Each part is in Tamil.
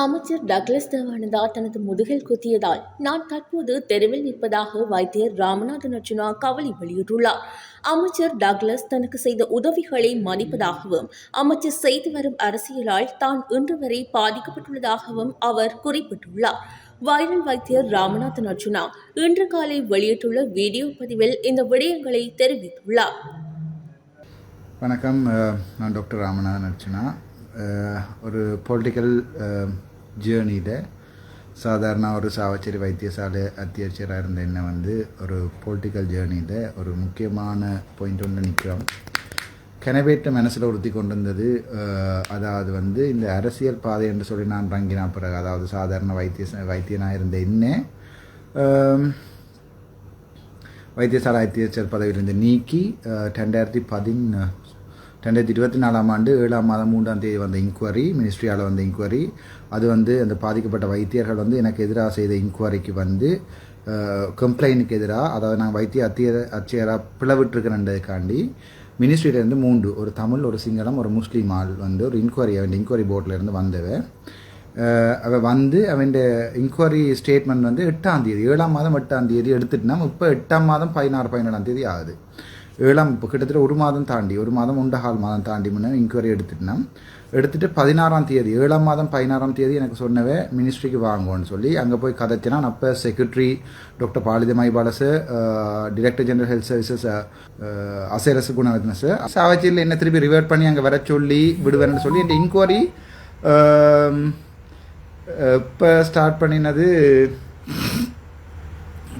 அமைச்சர் டக்ளஸ் தேவானந்தா தனது முதுகில் குத்தியதால் நான் தற்போது தெருவில் நிற்பதாக வைத்தியர் ராமநாதன் அர்ஜுனா கவலை வெளியிட்டுள்ளார். அமைச்சர் டக்ளஸ் தனக்கு செய்த உதவிகளை மதிப்பதாகவும் அமைச்சர் செய்து வரும் அரசியலால் தான் இன்று வரை பாதிக்கப்பட்டுள்ளதாகவும் அவர் குறிப்பிட்டுள்ளார். வைரல் வைத்தியர் ராமநாதன் அர்ஜுனா இன்று காலை வெளியிட்டுள்ள வீடியோ பதிவில் இந்த விடயங்களை தெரிவித்துள்ளார். வணக்கம். நான் டாக்டர் ராமநாதன் அர்ச்சனா ஒரு பொலிட்டிக்கல் ஜேர்னியில் சாதாரண ஒரு சாவச்சேரி வைத்தியசாலை அத்தியட்சராக இருந்த என்ன வந்து ஒரு பொலிட்டிக்கல் ஜேர்னியில் ஒரு முக்கியமான பாயிண்ட் ஒன்று நிற்கிறோம் கெனவேட்ட மனசில் உறுத்தி கொண்டு வந்தது அதாவது வந்து இந்த அரசியல் பாதை என்று சொல்லி நான் இறங்கினா பிறகு அதாவது சாதாரண வைத்திய வைத்தியனாக இருந்த என்ன வைத்தியசாலை அத்தியட்சர் பதவியிலிருந்து நீக்கி ரெண்டாயிரத்தி பதின் ரெண்டாயிரத்தி இருபத்தி நாலாம் ஆண்டு ஏழாம் மாதம் மூன்றாம் தேதி வந்த இன்கொயரி மினிஸ்ட்ரியால் வந்த இன்கொயரி அது வந்து அந்த பாதிக்கப்பட்ட வைத்தியர்கள் வந்து எனக்கு எதிராக செய்த இன்கொயரிக்கு வந்து கம்ப்ளைண்ட்டுக்கு எதிராக அதாவது நான் வைத்திய அத்திய அச்சியராக பிளவிட்டிருக்கிறேன்றதுக்காண்டி மினிஸ்ட்ரியிலேருந்து மூன்று ஒரு தமிழ் ஒரு சிங்களம் ஒரு முஸ்லீம் ஆள் வந்து ஒரு இன்கொயரி அவன் இன்கொயரி போர்ட்லேருந்து வந்தவன். அவன் வந்து அவன் இன்கொயரி ஸ்டேட்மெண்ட் வந்து எட்டாம் தேதி ஏழாம் மாதம் எட்டாம் தேதி எடுத்துட்டுனா இப்போ எட்டாம் மாதம் பதினாறு பதினேழாம் தேதி ஆகுது. ஏழாம் இப்போ கிட்டத்தட்ட ஒரு மாதம் தாண்டி ஒரு மாதம் ஒன்றகால் மாதம் தாண்டி முன்னே இன்கொயரி எடுத்துட்டேன் எடுத்துட்டு பதினாறாம் தேதி ஏழாம் மாதம் பதினாறாம் தேதி எனக்கு சொன்னவே மினிஸ்ட்ரிக்கு வாங்குவோன்னு சொல்லி அங்கே போய் கதைச்சினா நான் அப்போ செக்ரட்டரி டாக்டர் பாலிதமாய் பாலசு டிரெக்டர் ஜெனரல் ஹெல்த் சர்வீசஸ் அசேரசு குணவத்னஸ் சாவச்சியில் என்ன திருப்பி ரிவர்ட் பண்ணி அங்கே வர சொல்லி விடுவேன்னு சொல்லி என் இன்கொயரி இப்போ ஸ்டார்ட் பண்ணினது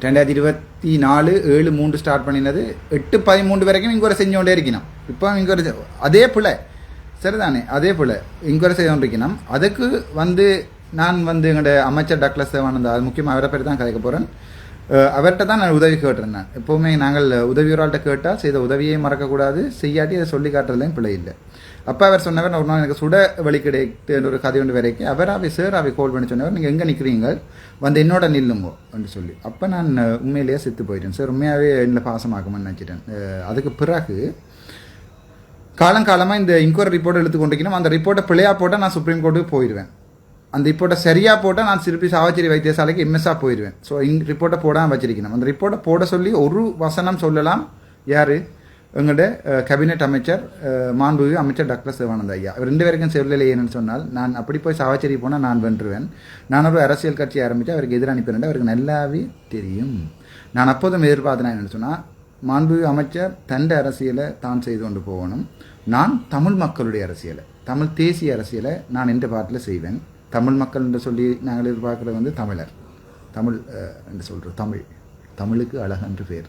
ரெண்டாயிரத்தி இருபத்தி நாலு ஏழு மூன்று ஸ்டார்ட் பண்ணினது எட்டு பதிமூன்று வரைக்கும் இங்கே ஒரு செஞ்சோண்டே இருக்கணும் இப்போ இங்கே ஒரு அதே பிள்ளை சரிதானே அதே போல் இங்கே செய்து கொண்டிருக்கணும் அதுக்கு வந்து நான் வந்து எங்களோட அமைச்சர் டாக்டர் சேவானந்தா அது முக்கியமாக அவரை பேர் தான் கதைக்க போகிறேன் அவர்கிட்ட தான் நான் உதவி கேட்டிருந்தேன். எப்போவுமே நாங்கள் உதவி ஒரு ஆள்கிட்ட கேட்டால் செய்த உதவியை மறக்கக்கூடாது செய்யாட்டி அதை சொல்லி காட்டுறதுலையும் பிழை இல்லை. அப்போ அவர் சொன்னவர் ஒரு நாள் எனக்கு சுட வழி கிடைத்து ஒரு கதை ஒன்று வரைக்கும் அவர் அவை சார் அவை கால் பண்ணி சொன்னவர் நீங்கள் எங்கே நிற்கிறீங்க வந்து என்னோட நில்லுங்கோ என்று சொல்லி. அப்போ நான் உண்மையிலேயே செத்து போயிட்டேன். சார் உண்மையாகவே என்னை பாசமாக்குமென்னு நினச்சிட்டேன். அதுக்கு பிறகு காலங்காலமாக இந்த இன்கொயரி ரிப்போர்ட் எடுத்து கொண்டிருக்கணும். அந்த ரிப்போர்ட்டை பிழையாக போட்டால் நான் சுப்ரீம் கோர்ட்டுக்கு போயிடுவேன். அந்த ரிப்போர்ட்டை சரியாக போட்டால் நான் திருப்பி சாவச்சேரி வைத்தியசாலைக்கு எம்எஸ்ஆ போயிடுவேன் ஸோ இந்த ரிப்போர்ட்டை போடாமல் வச்சிருக்கணும். அந்த ரிப்போர்ட்டை போட சொல்லி ஒரு வசனம் சொல்லலாம். யார்? எங்களோட கேபினெட் அமைச்சர் அஹ், மாண்புமிகு அமைச்சர் டாக்டர் சிவானந்த ஐயா. ரெண்டு பேருக்கும் செல்லில் ஏன்னு சொன்னால் நான் அப்படி போய் சாவச்சேரி போனால் நான் வென்றுவேன். நான் ஒரு அரசியல் கட்சி ஆரம்பித்து அவருக்கு எதிராக அனுப்பினேன் அவருக்கு நல்லாவே தெரியும். நான் அப்போதும் எதிர்பார்த்தேன் என்னென்னு சொன்னால் மாண்புமிகு அமைச்சர் தண்ட அரசியலை தான் செய்து கொண்டு போகணும். நான் தமிழ் மக்களுடைய அரசியலை தமிழ் தேசிய அரசியலை நான் எந்த பாட்டில் செய்வேன்? தமிழ் மக்கள் என்று சொல்லி நாங்கள் எதிர்பார்க்குறது வந்து தமிழர். தமிழ் என்று சொல்கிறோம் தமிழ். தமிழுக்கு அழகன்று பேர்.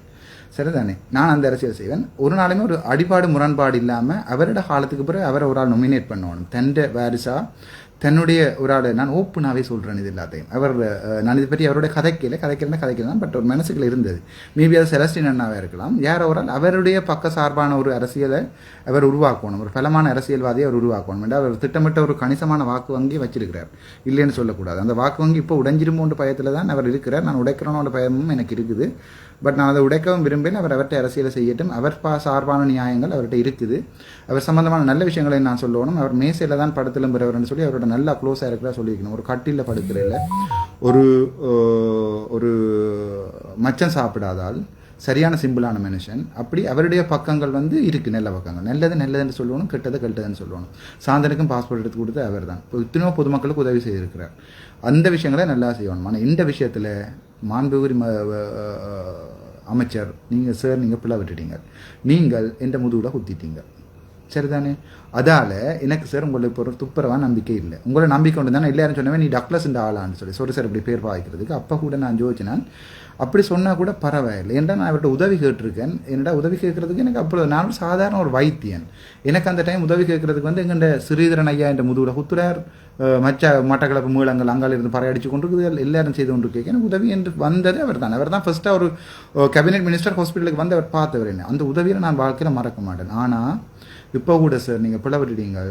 சரிதானே? நான் அந்த அரசியல் செய்வேன். ஒரு நாளுமே ஒரு அடிபாடு முரண்பாடு இல்லாமல் அவரோட காலத்துக்கு பிறகு அவரை ஒரு ஆள் நொமினேட் பண்ணணும். தண்ட வாரிசா தன்னுடைய ஒரு ஆள் நான் ஓப்பனாகவே சொல்கிறேன் இது எல்லாத்தையும். அவர் நான் இதை பற்றி அவருடைய கதைக்கல கதைக்கிறேன் கதைக்கிறேன் பட் ஒரு மனசுக்குள்ள இருந்தது. மேபி அது செலஸ்டின் அண்ணாவாக இருக்கலாம். யார் அவரால்? அவருடைய பக்க சார்பான ஒரு அரசியலை அவர் உருவாக்கணும். ஒரு பலமான அரசியல்வாதியை அவர் உருவாக்கணும். என்று அவர் திட்டமிட்ட ஒரு கணிசமான வாக்கு வங்கி வச்சிருக்கிறார். இல்லைன்னு சொல்லக்கூடாது. அந்த வாக்கு வங்கி இப்போ உடைஞ்சிருமோன்ற பயத்தில் தான் அவர் இருக்கிறார். நான் உடைக்கிறோன்ற பயமும் எனக்கு இருக்குது. பட் நான் அதை உடைக்கவும் விரும்பேன் அவர் அவர்கிட்ட அரசியலை செய்யட்டும். அவர் பா சார்பான நியாயங்கள் அவர்கிட்ட இருக்குது. அவர் சம்பந்தமான நல்ல விஷயங்களை நான் சொல்லணும். அவர் மேசையில் தான் படத்திலும் பெறவர்னு சொல்லி அவரோட நல்லா க்ளோஸாக இருக்கிறா சொல்லியிருக்கணும். ஒரு கட்டில படுக்கிறதில்ல ஒரு ஒரு மச்சம் சாப்பிடாதால் சரியான சிம்பிளான மனுஷன். அப்படி அவருடைய பக்கங்கள் வந்து இருக்குது நல்ல பக்கங்கள். நல்லது நல்லதுன்னு சொல்லணும் கெட்டது கெட்டதுன்னு சொல்லணும். சாந்தனுக்கும் பாஸ்போர்ட் எடுத்து கொடுத்து அவர் தான் இப்போ இத்தனையோ பொதுமக்களுக்கு உதவி செய்திருக்கிறார். அந்த விஷயங்களை நல்லா செய்யணும். ஆனால் இந்த விஷயத்தில் மாண்புகுரி ம அமைச்சர் நீங்கள் சார் நீங்கள் பிள்ளை விட்டுட்டீங்க. நீங்கள் எந்த முதுகில் குத்திட்டீங்க. சரிதானே? அதால் எனக்கு சார் உங்களை இப்போ ஒரு துப்புரவா நம்பிக்கை இல்லை. உங்களை நம்பிக்கை கொண்டு தானே? எல்லாரும் சொன்னவன் நீ டக்ளஸ் இந்த ஆளான்னு சொல்லி. சொல்லி சார் இப்படி பேர் பாய்க்கிறதுக்கு. அப்போ கூட நான் ஜோதிச்சினான் அப்படி சொன்னால் கூட பரவாயில்லை. ஏன்டா நான் அவர்கிட்ட உதவி கேட்டிருக்கேன்? என்னடா உதவி கேட்கறதுக்கு எனக்கு அப்போ நான் ஒரு சாதாரண ஒரு வைத்தியன். எனக்கு அந்த டைம் உதவி கேட்கறதுக்கு வந்து எங்கண்ட ஸ்ரீதரன் ஐயா என்ற முதுகுல குத்துறார். மச்ச மட்டக்களப்பு மீளங்கள் அங்கால இருந்து பறையடிச்சு கொண்டு எல்லாரும் செய்து கொண்டு கேட்க எனக்கு உதவி என்று வந்தது அவர் தான் அவர் தான் ஃபர்ஸ்ட்டாக ஒரு கேபினெட் மினிஸ்டர் ஹாஸ்பிட்டலுக்கு வந்து அவர் பார்த்தவர் என்ன. அந்த உதவியை நான் வாழ்க்கையில் மறக்க மாட்டேன். ஆனால் இப்போ கூட சார் நீங்கள் பிளவரிடுங்க.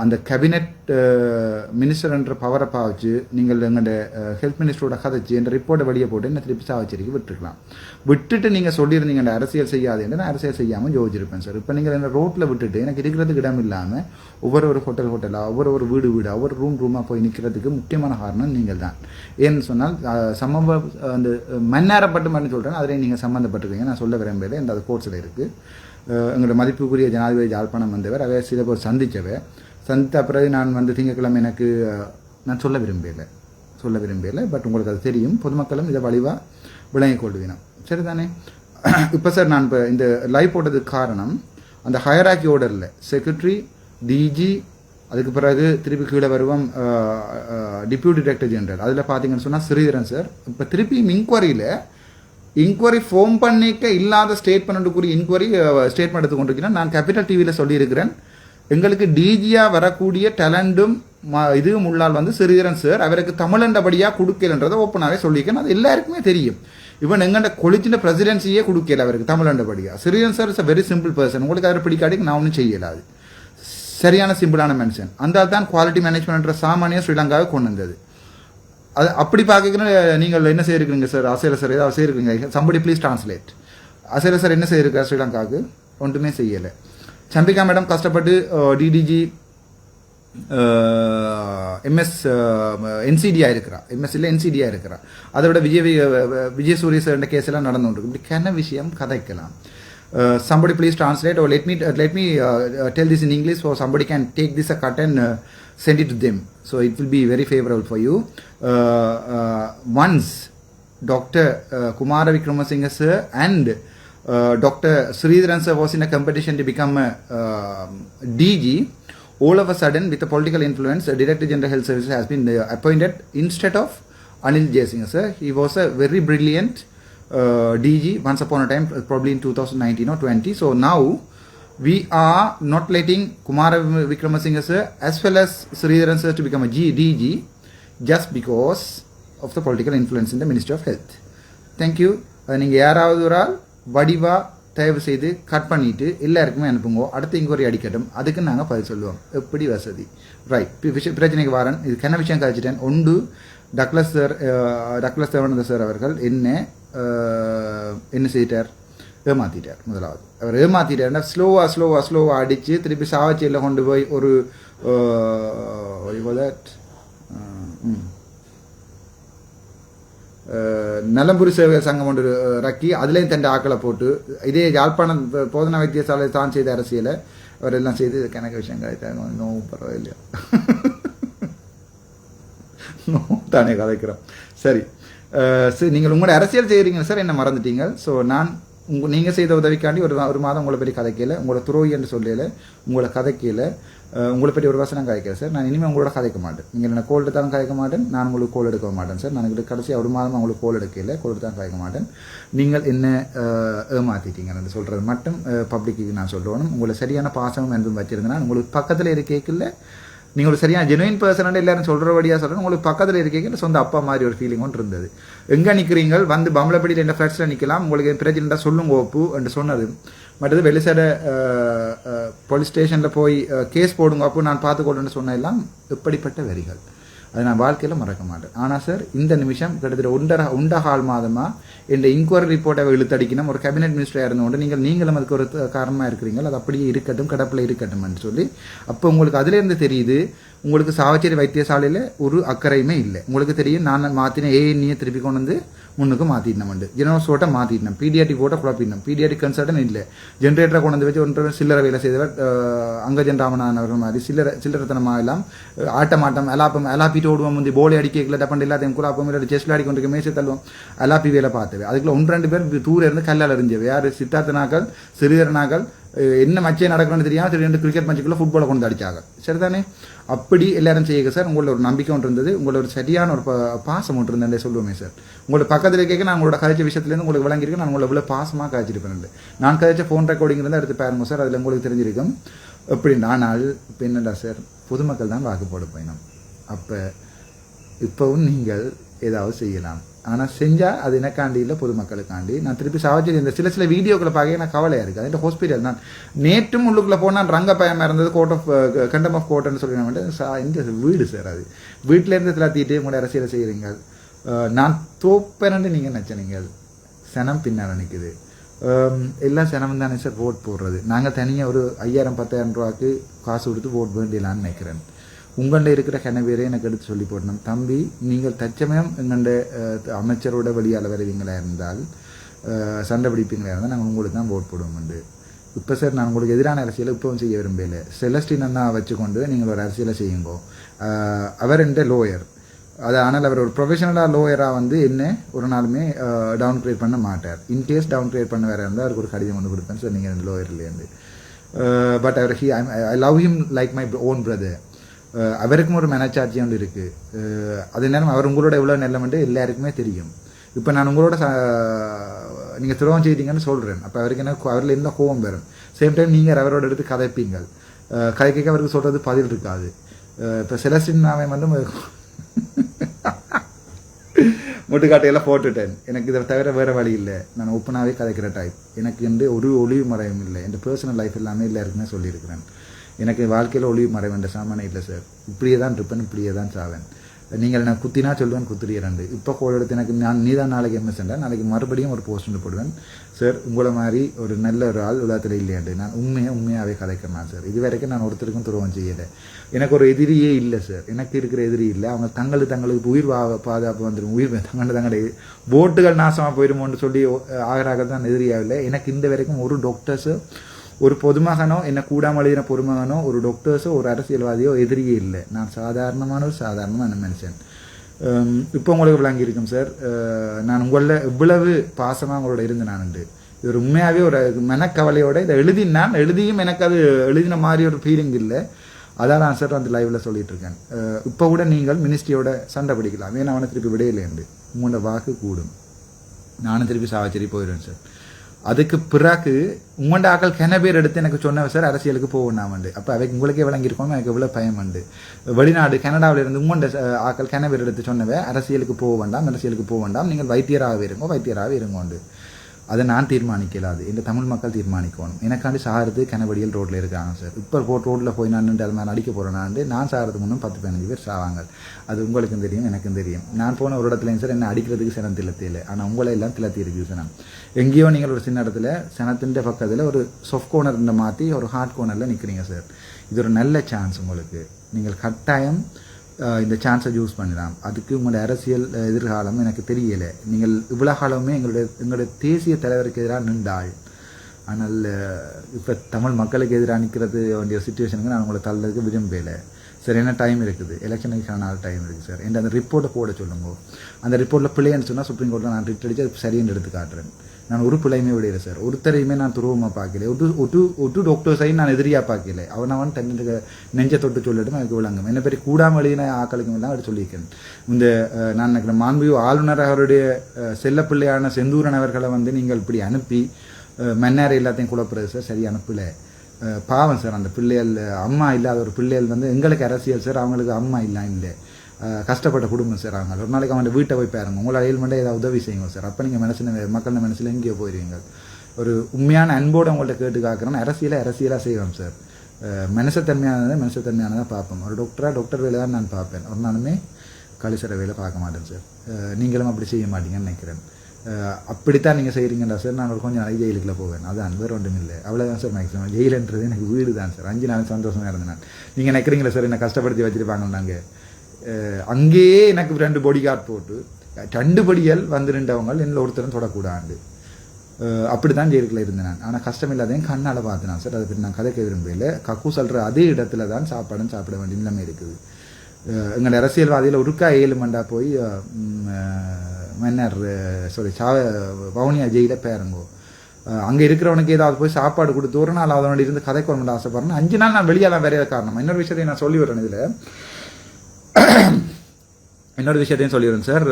அந்த கேபினெட் மினிஸ்டர்ன்ற பவரை பாவிச்சு நீங்கள் எங்களோட ஹெல்த் மினிஸ்டரோட கதைச்சு என்ற ரிப்போர்ட்டை வெளியே போட்டு என்ன திருப்பி சாவச்சேரிக்கு விட்டுருக்கலாம். விட்டுட்டு நீங்கள் சொல்லியிருந்தீங்க அந்த அரசியல் செய்யாதுன்னு நான் அரசியல் செய்யாமல் யோசிச்சிருப்பேன் சார் இப்போ நீங்கள் என்ன ரோட்டில் விட்டுட்டு எனக்கு இருக்கிறதுக்கு இடம் இல்லாமல் ஒவ்வொரு ஒரு ஹோட்டல் ஹோட்டலாக ஒவ்வொரு ஒரு வீடு வீடாக ஒவ்வொரு ரூம் ரூமாக போய் நிற்கிறதுக்கு முக்கியமான காரணம் நீங்கள் தான். ஏன்னு சொன்னால் அஹ், சம்பவ அந்த மன்னாரப்பட்டு மட்டும் சொல்கிறேன் அதில் நீங்கள் சம்மந்தப்பட்டிருக்கீங்க நான் சொல்ல விரும்பல இந்த அது கோர்ஸில் இருக்குது எங்களோட மதிப்புக்குரிய ஜனாதிபதி ஜாழ்ப்பாணம் வந்தவர். அவர் சில பேர் சந்தித்தவர். சந்தித்த பிறகு நான் வந்து திங்கட்கிழமை எனக்கு நான் சொல்ல விரும்பலை சொல்ல விரும்பலை பட் உங்களுக்கு அது தெரியும். பொதுமக்களும் இதை வழிவாக விளங்கிக் கொள்வினோம். சரிதானே? இப்போ சார் நான் இப்போ இந்த லைவ் போட்டதுக்கு காரணம் அந்த ஹயராக்கி ஓர்டரில் செக்ரட்டரி டிஜி அதுக்கு பிறகு திருப்பி கீழே வருவோம் டிப்யூட்டி டைரக்டர் ஜெனரல் அதில் பார்த்தீங்கன்னு சொன்னால் ஸ்ரீதரன் சார். இப்போ திருப்பி இன்கொயரியில் இன்கொயரி ஃபோம் பண்ணிக்க இல்லாத ஸ்டேட்மெண்ட்டுக்குரிய இன்கொயரி ஸ்டேட்மெண்ட் எடுத்துக்கொண்டிருக்கிறேன் நான் கேபிட்டல் டிவியில் சொல்லியிருக்கிறேன். எங்களுக்கு டிஜியாக வரக்கூடிய டேலண்டும் இதுவும் உள்ளால் வந்து ஸ்ரீதரன் சார் அவருக்கு தமிழண்டபடியாக கொடுக்கலன்றதை ஓப்பனாகவே சொல்லியிருக்கேன். அது எல்லாருக்குமே தெரியும். இவன் எங்கள்கிட்ட கொலிச்சின பிரசிடென்சியே கொடுக்கல அவருக்கு தமிழண்டபடியாக Sridharan sir is a very simple person உங்களுக்கு அதை பிடிக்காட்டி நான் ஒன்றும் செய்யலாது சரியான சிம்பிளான மென்ஷன் அந்த தான் குவாலிட்டி மேனேஜ்மெண்ட்ன்ற சாமானிய ஸ்ரீலங்காவை கொண்டு வந்தது. அது அப்படி பார்க்கணும் நீங்கள் என்ன செய்யிருக்கிறீங்க சார்? அசைல சார் ஏதாவது செய்யிருக்கீங்க சம்படி ப்ளீஸ் டிரான்ஸ்லேட் அசைல சார் என்ன செய்யிருக்கா ஸ்ரீலங்காவுக்கு? ஒன்றுமே செய்யலை. சம்பிகா மேடம் கஷ்டப்பட்டு டிடிஜி எம்எஸ் என்சிடியாக இருக்கிறா. எம்எஸ் இல்லை என்சிடியாக இருக்கிறா. அதை விட விஜய் வி- விஜய் சூரிய சார் கேஸ் எல்லாம் நடந்து இப்படி கென்ன விஷயம் கதைக்கலாம். சம்படி ப்ளீஸ் ட்ரான்ஸ்லேட் ஓ or me me uh, let me uh, uh, tell this in english so somebody can take a send it to them. So it will be very favorable for you. Uh, uh, once dr uh, kumara vikramasinghe sir and uh, dr sridharan sir was in a competition to become a uh, dg all of a sudden with a political influence the director general health services has been uh, appointed instead of anil jayasinghe sir. He was a very brilliant uh, DG once upon a time, probably in 2019 or 20. So now we are not letting Kumara Vikramasinghe sir as well as Sridharan sir to become a G, DG just because of the political influence in the Ministry of Health. அதை uh, நீங்கள் யாராவது ஒரு ஆள் வடிவாக தயவு செய்து கட் பண்ணிவிட்டு எல்லாருக்குமே அனுப்புங்க. அடுத்த இங்கொரு அடிக்கட்டும். அதுக்கு நாங்கள் பதில் சொல்லுவோம். எப்படி வசதி? ரைட் விஷய பிரச்சனைக்கு வாரன். இது என்ன விஷயம் கழிச்சிட்டேன்? ஒன்று Douglas sir Douglas Devananda sir அவர்கள் என்ன என்ன செய்தார்? ஏமாற்றிட்டார் முதலாவது. அவர் ஏமாத்திட்டார்னா ஸ்லோவாக ஸ்லோவாக ஸ்லோவாக அடித்து திருப்பி சாவச்சியில் கொண்டு போய் ஒரு நலம்புரி சேவை சங்கம் ஒன்று ரக்கி அதுலேயும் தண்டை ஆக்களை போட்டு இதே யாழ்ப்பாணம் போதனா வைத்தியசாலை தான் செய்த அரசியலை அவர் எல்லாம் செய்து கணக்கு விஷயங்களை நோவும் பரவாயில்லையா? நோ தானே கதைக்கிறோம். சரி. சரி நீங்கள் உங்களோட அரசியல் செய்கிறீங்க சார்? என்ன மறந்துட்டீங்க? ஸோ நான் உங்க நீங்கள் செய்த உதவிக்காண்டி ஒரு ஒரு மாதம் உங்களை பற்றி கதைக்கல. உங்களோட துரோகி என்று சொல்லல. உங்களை கதைக்கல. உங்களை பற்றி ஒரு வசனம் கதைக்கிறேன் சார் நான் இனிமேல் உங்களோட கதைக்க மாட்டேன். நீங்கள் என்ன கோல் எடுத்தாலும் கதைக்க மாட்டேன். நான் உங்களுக்கு கோல் எடுக்க மாட்டேன் சார் நான் எங்களுக்கு கடைசி ஒரு மாதம் உங்களுக்கு கோல் எடுக்கல. கோல் எடுத்தாலும் கதைக்க மாட்டேன். நீங்கள் என்ன ஏமாத்திட்டீங்கன்னு சொல்கிறது மட்டும் பப்ளிக்கு நான் சொல்லணும் உங்களை சரியான பாசமும் என்பதும் வச்சிருந்தேன்னா உங்களுக்கு பக்கத்தில் இருக்கேக்கில்ல. நீங்கள் ஒரு சரியான ஜெனுவின் பர்சனாக எல்லாரும் சொல்கிறபடியாக சொல்கிறேன் உங்களுக்கு பக்கத்தில் இருக்கீங்க சொந்த அப்பா மாதிரி ஒரு ஃபீலிங் ஒன்று இருந்தது. எங்கே நிற்கிறீங்க வந்து பம்பளப்படியில் என்ன ஃப்ளாட்ஸில் நிற்கலாம் உங்களுக்கு பிரச்சனை சொல்லுங்க ஒப்பு என்று சொன்னது. மற்றது வெளிசட போலீஸ் ஸ்டேஷனில் போய் கேஸ் போடுங்க அப்போ நான் பார்த்துக்கொள்ளுன்னு சொன்ன எல்லாம் இப்படிப்பட்ட வரிகள். அது நான் வாழ்க்கையில் மறக்க மாட்டேன். ஆனால் சார் இந்த நிமிஷம் கிட்டத்தட்ட ஒன்றரை ஒன்றகால் மாதமாக இந்த இன்கொயரி ரிப்போர்ட்டை இழுத்தடிக்கணும். ஒரு கேபினெட் மினிஸ்டராக இருந்தோண்டு நீங்கள் நீங்களும் அதுக்கு ஒரு காரணமாக இருக்கிறீங்க அது அப்படியே இருக்கட்டும் கடப்பில் இருக்கட்டும்னு சொல்லி. அப்போ உங்களுக்கு அதுலேருந்து தெரியுது உங்களுக்கு சாவச்சேரி வைத்தியசாலையில் ஒரு அக்கறையுமே இல்லை. உங்களுக்கு தெரியும் நான் மாற்றின ஏஎன்இயை திருப்பி கொண்டு வந்து முன்னுக்கு மாற்றிடணும் ஜெனரல் சோட்டை மாற்றிடணும் பிடிஆர்டி போட்ட குழப்பிடணும். பிடிஆர்டி கன்சல்டன் இல்லை. ஜென்ரேட்டரை கொண்டு வந்து வச்சு ஒன்று சில்லறை வேலை செய்தவர் அங்கஜன் ராமநாதன் அவர்கள் மாதிரி. சில்லறை சில்லறத்தனமாக எல்லாம் ஆட்டமாட்டம் அலாப்பம் அலாப்பிட்டு ஓடுவோம் வந்து போலி அடிக்கல டப்பண்ட் எல்லாத்தையும் கூட அப்போ இல்லை செஸ்ல அடி கொண்டு மேசை தள்ளுவோம். அலாப்பி வேலை பார்த்தவை அதுக்குள்ள ஒன்று ரெண்டு பேர் தூர இருந்து கல்லால் அறிஞ்சவை யார்? சித்தார்த்தனாக்கள் சிறிதரனாக்கள் என்ன மச்சே நடக்கணும்னு தெரியாம திடீர்னு ரெண்டு கிரிக்கெட் மச்சுக்குள்ள ஃபுட்பாலை கொண்டு அடிச்சாங்க. சரிதானே? அப்படி எல்லாரும் செய்யுங்க சார். உங்களோட ஒரு நம்பிக்கை ஒன்று இருந்தது. உங்களோட ஒரு சரியான ஒரு பாசம் ஒன்று இருந்தே சொல்லுவோமே சார். உங்களோட பக்கத்தில் கேட்க நான் உங்களோட கதைச்ச விஷயத்துலேருந்து உங்களுக்கு விளங்கியிருக்கேன் நான் உங்களை இவ்வளோ பாசமாக கதைச்சிருப்பேன் நான் கதைச்ச ஃபோன் ரெக்கார்டிங் இருந்தால் எடுத்து பாருங்க சார். அதில் உங்களுக்கு தெரிஞ்சிருக்கும். எப்படி ஆனால் இப்போ என்னடா சார்? பொதுமக்கள் தான் வாக்கு போட பயணம். அப்போ இப்போவும் நீங்கள் ஏதாவது செய்யலாம். ஆனால் செஞ்சால் அது எனக்காண்டி இல்லை பொதுமக்களுக்காண்டி. நான் திருப்பி சாவச்சேரி இந்த சில சில வீடியோக்களை பார்க்க எனக்கு கவலையாக இருக்குது அதில் ஹாஸ்பிட்டல் நான் நேற்றும் உள்ளுக்குள்ளே போனால் ரங்க பயமாக இருந்தது கோர்ட் ஆஃப் கண்டம் ஆஃப் கோர்ட்டுன்னு சொல்லி நான் சா இந்த வீடு சார் அது? வீட்டிலேருந்து இருந்து திலாத்திட்டு உங்களோட அரசியலை செய்கிறீங்க நான் தோப்பேன்னு நீங்கள் நினச்சனீங்க. சனம் பின்னால் நிற்குது எல்லாம் சனமும் தானே சார் ஓட் போடுறது. நாங்கள் தனியாக ஒரு ஐயாயிரம் பத்தாயிரம் ரூபாய்க்கு காசு கொடுத்து ஓட் வேண்டியலான்னு நினைக்கிறேன். உங்கள்கிட்ட இருக்கிற கனவேரே எனக்கு எடுத்து சொல்லி போடணும். தம்பி நீங்கள் தச்சமயம் எங்கள்கிட்ட அமைச்சரோட வழியால் வருவீங்களா இருந்தால் சண்டை பிடிப்பீங்களா இருந்தால் நாங்கள் உங்களுக்கு தான் ஓட் போடுவோம் இப்போ சார் நான் உங்களுக்கு எதிரான அரசியலை இப்போவும் செய்ய விரும்பல செலஸ்டின் அண்ணா வச்சுக்கொண்டு நீங்கள் ஒரு அரசியலை செய்யுங்கோ. அவர் என்ற லோயர் அது ஆனால் அவர் ஒரு ப்ரொஃபஷனலாக லோயராக வந்து என்ன ஒரு நாளுமே டவுன் கிரியேட் பண்ண மாட்டார். இன்கேஸ் டவுன் கிரியேட் பண்ண வேறு இருந்தால் அவருக்கு ஒரு கடிதம் வந்து கொடுப்பேன் சார் நீங்கள் இந்த லோயர்லேருந்து but our he I love him like my own brother அவருக்கும் ஒரு மனச்சாட்சி ஒன்று இருக்குது அதே நேரம் அவர் உங்களோட எவ்வளோ நிலமென்று எல்லாருக்குமே தெரியும். இப்போ நான் உங்களோட நீங்கள் துரோகம் செய்தீங்கன்னு சொல்கிறேன் அப்போ அவருக்கு என்ன அவரில் என்ன கோபம் வரும். சேம் டைம் நீங்கள் அவரோட எடுத்து கதைப்பீங்கள். கதைக்க அவருக்கு சொல்கிறது பதில் இருக்காது. இப்போ சில அவன் வந்து முட்டுக்காட்டையெல்லாம் போட்டுட்டேன். எனக்கு இதை தவிர வேறு வழி இல்லை. நான் ஒப்பனாகவே கதைக்கிற டைப் எனக்கு வந்து ஒரு ஒளிவு மறையும் இல்லை. என் பர்சனல் லைஃப் எல்லாமே எல்லாருக்குமே சொல்லியிருக்கிறேன். எனக்கு வாழ்க்கையில் ஒளிவு மறை வேண்ட சாமானே இல்லை சார் இப்படியே தான் இருப்பேன் இப்படியே தான் சாவேன். நீங்கள் நான் குத்தினா சொல்லுவேன் குத்துறிய ரெண்டு இப்போ கோல் எனக்கு நான் நீ தான் நாளைக்கு எம்எஸ்என்டா நாளைக்கு மறுபடியும் ஒரு போஸ்ட் போடுவேன். சார் உங்களை மாதிரி ஒரு நல்ல ஒரு ஆள் உலகத்தில் இல்லையாண்டு. நான் உண்மையாக உண்மையாகவே கலைக்கிறேன் சார் இது வரைக்கும் நான் ஒருத்தருக்கும் துரோகம் செய்யலை. எனக்கு ஒரு எதிரியே இல்லை சார் எனக்கு இருக்கிற எதிரி இல்லை. அவங்க தங்களுக்கு தங்களுக்கு உயிர் வா- பாதுகாப்பு வந்துடும் உயிர் தங்களை தங்களுடைய போட்டுகள் நாசமாக போயிடுமோன்னு சொல்லி ஆகிறாக தான் எதிரியாகவில்லை எனக்கு இந்த வரைக்கும் ஒரு டாக்டர்ஸு ஒரு பொதுமகனோ என்ன கூடாமல் எழுதின பொதுமகனோ ஒரு டாக்டர்ஸோ ஒரு அரசியல்வாதியோ எதிரியே இல்லை. நான் சாதாரணமான ஒரு சாதாரணமான மனுஷன். இப்போ உங்களுக்கு விளங்கியிருக்கும் சார் நான் உங்களில் இவ்வளவு பாசமாக உங்களோட இருந்து நான் உண்டு. இது ஒரு உண்மையாகவே ஒரு மனக்கவலையோட இதை எழுதி நான் எழுதியும் எனக்கு அது எழுதின மாதிரி ஒரு ஃபீலிங் இல்லை. அதான் நான் சார் அந்த லைவ்ல சொல்லிட்டு இருக்கேன். இப்போ கூட நீங்கள் மினிஸ்ட்ரியோட சண்டை பிடிக்கலாம். ஏன்னா அவனை திருப்பி விடையிலேண்டு உங்களோட வாக்கு கூடும். நானும் திருப்பி சாவச்சேரி போயிடுவேன் சார் அதுக்கு பிறகு உங்கள்ட ஆக்கள் கென பேர் எடுத்து எனக்கு சொன்னவன் சார் அரசியலுக்கு போகணும் வந்து அப்போ அவைக்கு உங்களுக்கே விளங்கியிருக்கோம் எனக்கு எவ்வளோ பயம் உண்டு வெளிநாடு கனடாவில் இருந்து உங்கள்ட ஆக்கள் கென பேர் எடுத்து சொன்னவ அரசியலுக்கு போக வேண்டாம் அரசியலுக்கு போக வேண்டாம் நீங்கள் வைத்தியராகவே இருங்கோ வைத்தியராகவே இருங்கோண்டு அதை நான் தீர்மானிக்கலாது இந்த தமிழ் மக்கள் தீர்மானிக்கணும். எனக்காண்டி சாகிறது கனவடியல் ரோட்டில் இருக்காங்க சார். இப்போ போட் ரோட்டில் போய் நான் நின்று அது மாதிரி அடிக்க போகிறேனாண்டு நான் சாகிறதுக்கு முன்னும் பத்து பதினஞ்சு பேர் சாவாங்க. அது உங்களுக்கும் தெரியும் எனக்கும் தெரியும். நான் போன ஒரு இடத்துலையும் சார் என்ன அடிக்கிறதுக்கு சனம் இல்லை ஆனால் உங்களை எல்லாம் திலத்தி இருக்குது சனம் எங்கேயோ நீங்கள் ஒரு சின்ன இடத்துல சனத்தின் பக்கத்தில் ஒரு சொஃப்ட் கோர்னர் மாற்றி ஒரு ஹார்ட் கோர்னரில் நிற்கிறீங்க சார். இது ஒரு நல்ல சான்ஸ் உங்களுக்கு. நீங்கள் கட்டாயம் இந்த சான்ஸை யூஸ் பண்ணலாம் அதுக்கு உங்களுடைய அரசியல் எதிர்காலம் எனக்கு தெரியலை. நீங்கள் இவ்வளோ காலமே எங்களுடைய எங்களுடைய தேசிய தலைவருக்கு எதிராக நின்றாள். ஆனால் இப்போ தமிழ் மக்களுக்கு எதிராக நிற்கிறது வேண்டிய சுச்சுவேஷனுக்கு நான் உங்களை தள்ளதுக்கு விரும்பலை. சார் என்ன டைம் இருக்குது? எலெக்ஷனுக்கான நாள் டைம் இருக்குது சார் என்ற அந்த ரிப்போர்ட்டை போட சொல்லுங்க. அந்த ரிப்போர்ட்டில் பிள்ளைன்னு சொன்னால் சுப்ரீம் கோர்ட்டில் நான் ரிட் அடித்து அது சரின்னு எடுத்து காட்டுறேன். நான் ஒரு பிள்ளையுமே விடையில சார் ஒருத்தரையுமே நான் துருவமாக பார்க்கல. ஒரு ஒட்டு ஒட்டு டாக்டர்ஸையும் நான் எதிரியாக பார்க்கல. அவன் அவன் தன்னுடைய நெஞ்ச தொட்டு சொல்லிட்டு எனக்கு விளங்கும். என்ன பெரிய கூடாமலின ஆக்களுக்கும் எல்லாம் அவர் சொல்லியிருக்கேன். இந்த நான் நினைக்கிறேன் மாண்பு ஆளுநர் அவருடைய செல்ல செல்லப்பிள்ளையான செந்தூரன் அவர்களை வந்து நீங்கள் இப்படி அனுப்பி மன்னாரை எல்லாத்தையும் குழப்புறது சார் சரி அனுப்பல. பாவம் சார் அந்த பிள்ளைகள் அம்மா இல்லாத ஒரு பிள்ளைகள் வந்து எங்களுக்கு அரசியல் சார் அவங்களுக்கு அம்மா இல்லை இல்லை. கஷ்டப்பட்ட குடும்பம் சார் அவங்க. ஒரு நாளைக்கு அவன் வீட்டை போய் பாருங்க. உங்களால் ஏழு மண்டே ஏதாவது உதவி செய்யுங்க சார். அப்போ நீங்கள் மனசில் மக்கள் மனசில் எங்கேயோ போயிடுவீங்க ஒரு உண்மையான அன்போடு அவங்கள்ட்ட கேட்டு காக்கிறேன் அரசியலை அரசியலாக செய்வோம் சார். மனசத்தன்மையானதை மனுஷத்தன்மையானதை பார்ப்பேன் பார்ப்போம். ஒரு டாக்டராக டாக்டர் வேலை தான் நான் பார்ப்பேன். ஒரு நாளுமே கழிசற வேலை பார்க்க மாட்டேன் சார். நீங்களும் அப்படி செய்ய மாட்டீங்கன்னு நினைக்கிறேன். அப்படித்தான் நீங்கள் செய்கிறீங்கடா சார்? நான் ஒரு கொஞ்சம் நாளைக்கு ஜெயிலுக்குள்ள போவேன். அதான் வேறு ஒன்றும் இல்லை. அவ்வளோதான் சார் மேக்ஸிமம் ஜெயிலுன்றது எனக்கு வீடு தான் சார். அஞ்சு நாள் சந்தோஷமாக இருந்தேன் நான். நீங்கள் நினைக்கிறீங்களா சார்? என்னை கஷ்டப்படுத்தி வச்சிருப்பாங்க நாங்கள் அங்கேயே எனக்கு ரெண்டு பொடி கார்டு போட்டு ரெண்டு படிகள் வந்து நின்றவங்க என்னில் ஒருத்தரும் தொடக்கூடாது அப்படி தான் ஜெயிலுக்குள்ள இருந்தேன் நான். ஆனால் கஷ்டம் இல்லாதையும் கண்ணால் பார்த்தேன் சார். அதை பற்றி நான் கதைக்க விரும்பல கக்கு சொல்கிற அதே இடத்துல தான் சாப்பாடும் சாப்பிட வேண்டிய நிலைமை இருக்குது. எங்கள் அரசியல்வாதியில் ஒருக்கா ஏழு மண்டா போய் மன்னர் சாரி சா வவுனியா ஜெயில பேருங்கோ. அங்கே இருக்கிறவனுக்கு ஏதாவது போய் சாப்பாடு கொடுத்து ஒரு நாள் அதனோட இருந்து கதை வரணும்னு ஆசைப்படுறேன். அஞ்சு நாள் நான் வெளியெல்லாம் வேற காரணம். இன்னொரு விஷயத்தை நான் சொல்லி வரேன் இதில். இன்னொரு விஷயத்தையும் சொல்லிடுறேன் சார்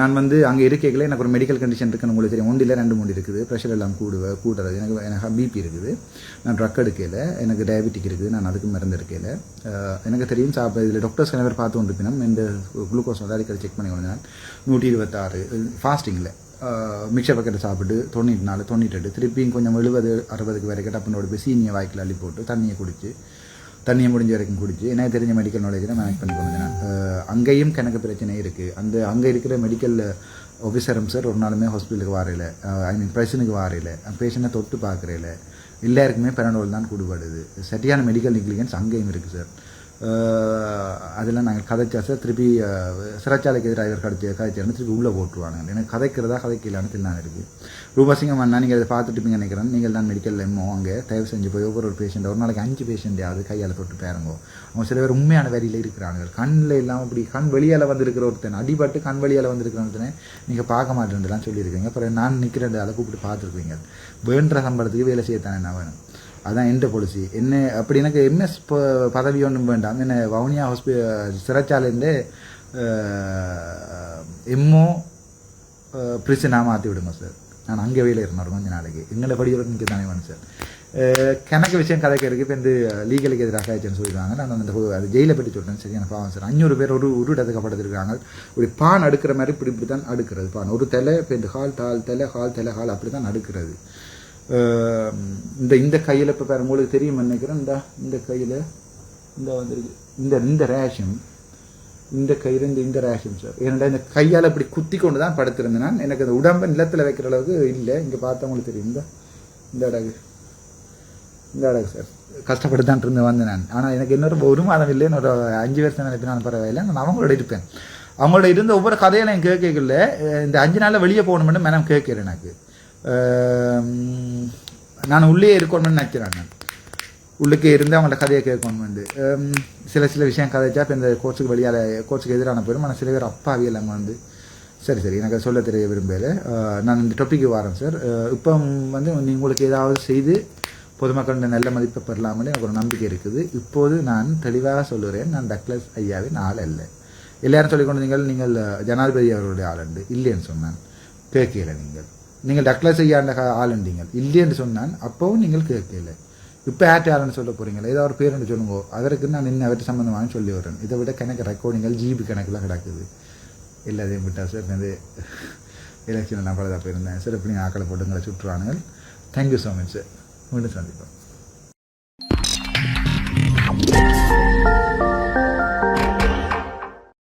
நான் வந்து அங்கே இருக்கைகளே எனக்கு ஒரு மெடிக்கல் கண்டிஷன் இருக்குன்னு உங்களுக்கு தெரியும். ஒன்றில் ரெண்டு மூணு இருக்குது. ப்ரெஷர் எல்லாம் கூடுவ கூடுறது எனக்கு எனக்கு பிபி இருக்குது. நான் ட்ரக் எடுக்கையில் எனக்கு டயபெட்டிக் இருக்குது. நான் அதுக்கு மருந்து எடுக்கையில். எனக்கு தெரியும் சாப்பிட இதில் டாக்டர்ஸ் சில பார்த்து கொண்டிருப்பினும் இந்த குளுக்கோஸ் வந்து அடிக்கடி செக் பண்ணி கொண்டு நூற்றி இருபத்தாறு ஃபாஸ்டிங்கில் மிக்சர் பக்கெட்டை சாப்பிட்டு தொண்ணூற்றி நாலு தொண்ணூற்றெட்டு திருப்பியும் கொஞ்சம் எழுபது அறுபதுக்கு வரைக்கும் டப்புனோட போய் சீனியை வாய்க்கில் அள்ளி போட்டு தண்ணியை குடித்து தண்ணியை முடிஞ்ச வரைக்கும் குடிச்சு எனக்கு தெரிஞ்ச மெடிக்கல் நாலேஜ் தான் மேனேஜ் பண்ணி கொண்டு நான். அங்கேயும் கணக்கு பிரச்சனை இருக்குது அந்த அங்கே இருக்கிற மெடிக்கல் ஆஃபீஸரும் சார் ஒரு நாளுமே ஹாஸ்பிட்டலுக்கு வரையில ஐ மீன் பிரச்சனைக்கு வரையில பேஷண்ட்டை தொட்டு பார்க்குறையில எல்லாருக்குமே பெரண்டோல் தான் கூடுபாடுது. சரியான மெடிக்கல் நெக்லிகன்ஸ் அங்கேயும் இருக்குது சார் அதெல்லாம் நாங்கள் கதைச்சா திருப்பி சிறைச்சாலைக்கு எதிராக இவர் கடிச்சு கதைச்சாருன்னு திருப்பி உள்ளே போட்டுருவாங்க எனக்கு கதைக்கிறதா கதைக்கலான்னு தில்லான இருக்குது ரூபாசிங்கம் அண்ணா நீங்கள் அதை பார்த்துட்டுப்பீங்க நினைக்கிறேன். நீங்கள் தான் மெடிக்கல் எம்மோ அங்கே தயவு செஞ்சு போய் ஒவ்வொரு ஒரு பேஷண்ட் ஒரு நாளைக்கு அஞ்சு பேஷண்ட்டையாவது கையால் தொட்டு பேருங்கோ. அவங்க சில பேர் உண்மையான வரியில் இருக்கிறாங்க. கண்ணில் இல்லாமல் இப்படி கண் வெளியால் வந்திருக்கிற ஒருத்தன் அடிபட்டு கண் வெளியால் வந்திருக்கிற ஒருத்தனை நீங்கள் பார்க்க மாட்டேன்லாம் சொல்லியிருக்கீங்க. அப்புறம் நான் நிற்கிறேன் அதை கூப்பிட்டு பார்த்துருக்கீங்க வேண்ட சம்பளத்துக்கு வேலை செய்யத்தானே என்ன வேணும். அதான் எந்த பாலிசி என்ன அப்படி எனக்கு எம்எஸ் பதவி ஒன்றும் வேண்டாம். என்ன வவுனியா ஹாஸ்பி சிறைச்சாலையிலேருந்து எம்மோ பிரிசனாக மாற்றி விடுங்க சார் நான் அங்கே வேலை இருந்தேன் கொஞ்ச நாளைக்கு. எங்களை படிக்கிறதுக்கு இங்கே தானே வேணும் சார் கணக்கு விஷயம் கதைக்கிறதுக்கு இப்போ இந்த லீகலுக்கு எதிராக ஆயிடுச்சுன்னு சொல்லிடுவாங்க நான் அந்த அது ஜெயிலை பற்றி சொல்கிறேன் சரியான பாவம் சார் அஞ்சூறு பேர் ஒரு ஒரு இடத்துக்கு படுத்திருக்காங்க ஒரு பான் அடுக்கிற மாதிரி இப்படி இப்படி தான் அடுக்கிறது. பான். ஒரு தலை இப்போ இந்த ஹால் தால் தலை ஹால் தலை ஹால் அப்படி தான் அடுக்கிறது. இந்த இந்த கையில் இப்போ பாருங்க உங்களுக்கு தெரியும் நினைக்கிறேன். இந்த இந்த கையில் இந்த வந்துருக்கு. இந்த இந்த ரேஷன் இந்த கையில் இந்த இந்த ரேஷன் சார் ஏன்னா இந்த கையால் இப்படி குத்தி கொண்டு தான் படுத்திருந்தேன். நான் எனக்கு அந்த உடம்பை நிலத்தில் வைக்கிற அளவுக்கு இல்லை. இங்கே பார்த்தவங்களுக்கு தெரியும். இந்த இந்த அடகு. இந்த அடகு சார் கஷ்டப்பட்டு தான் இருந்து வந்தேன் நான். ஆனால் எனக்கு இன்னொரு ஒரு மாதம் இல்லை. இன்னொரு அஞ்சு வருஷம் நினைப்பேன் பரவாயில்லை. நான் அவங்களோட இருப்பேன். அவங்களோட இருந்த ஒவ்வொரு கதையெல்லாம் எனக்கு கேட்கல இந்த அஞ்சு நாளில் வெளியே போகணும்னு மேடம் கேட்கிறேன் எனக்கு. நான் உள்ளே இருக்கணும்னு நினைக்கிறேன் நான். உள்ளுக்கே இருந்து அவங்களோட கதையை கேட்கணும்னு சில சில விஷயம் கதைச்சா இப்போ இந்த கோர்ஸுக்கு வெளியால் கோர்ஸுக்கு எதிரான போயிடும் ஆனால் சில பேர் அப்பாவி இல்லாமல் வந்து. சரி சரி எனக்கு சொல்ல தெரிய விரும்பல. நான் இந்த டாப்பிக்கு வரேன் சார் இப்போ வந்து உங்களுக்கு ஏதாவது செய்து பொதுமக்களோட நல்ல மதிப்பை பெறலாம்னு எனக்கு ஒரு நம்பிக்கை இருக்குது. இப்போது நான் தெளிவாக சொல்லுறேன் நான் டக்ளஸ் ஐயாவின் ஆள் அல்ல. எல்லாரும் சொல்லிக்கொண்டு நீங்கள் நீங்கள் ஜனாதிபதி அவர்களுடைய ஆள் உண்டு இல்லைன்னு சொன்னான். கேட்கல நீங்கள். நீங்கள் டக்ளஸ் ஐயாண்ட ஆளுண்டீங்க இல்லைன்னு சொன்னான் அப்போவும் நீங்கள் கேட்கல இப்போ ஆட் யாருன்னு சொல்ல போறீங்களா? ஏதோ ஒரு பேருன்னு சொல்லுங்க. அதற்கு நான் நின்று அவர்கிட்ட சம்மந்தமாக சொல்லி வரேன் இதை விட கணக்கு ரெக்கார்டிங்கள் ஜிபி கணக்கில் கிடக்குது. எல்லாத்தையும் விட்டா சார் இது எலெக்ஷனில் நான் பலதாக போயிருந்தேன். சார் இப்படி ஆக்களை போட்டுங்களை சுற்றுவானுங்கள். Thank you so much sir மீண்டும் சந்திப்போம்.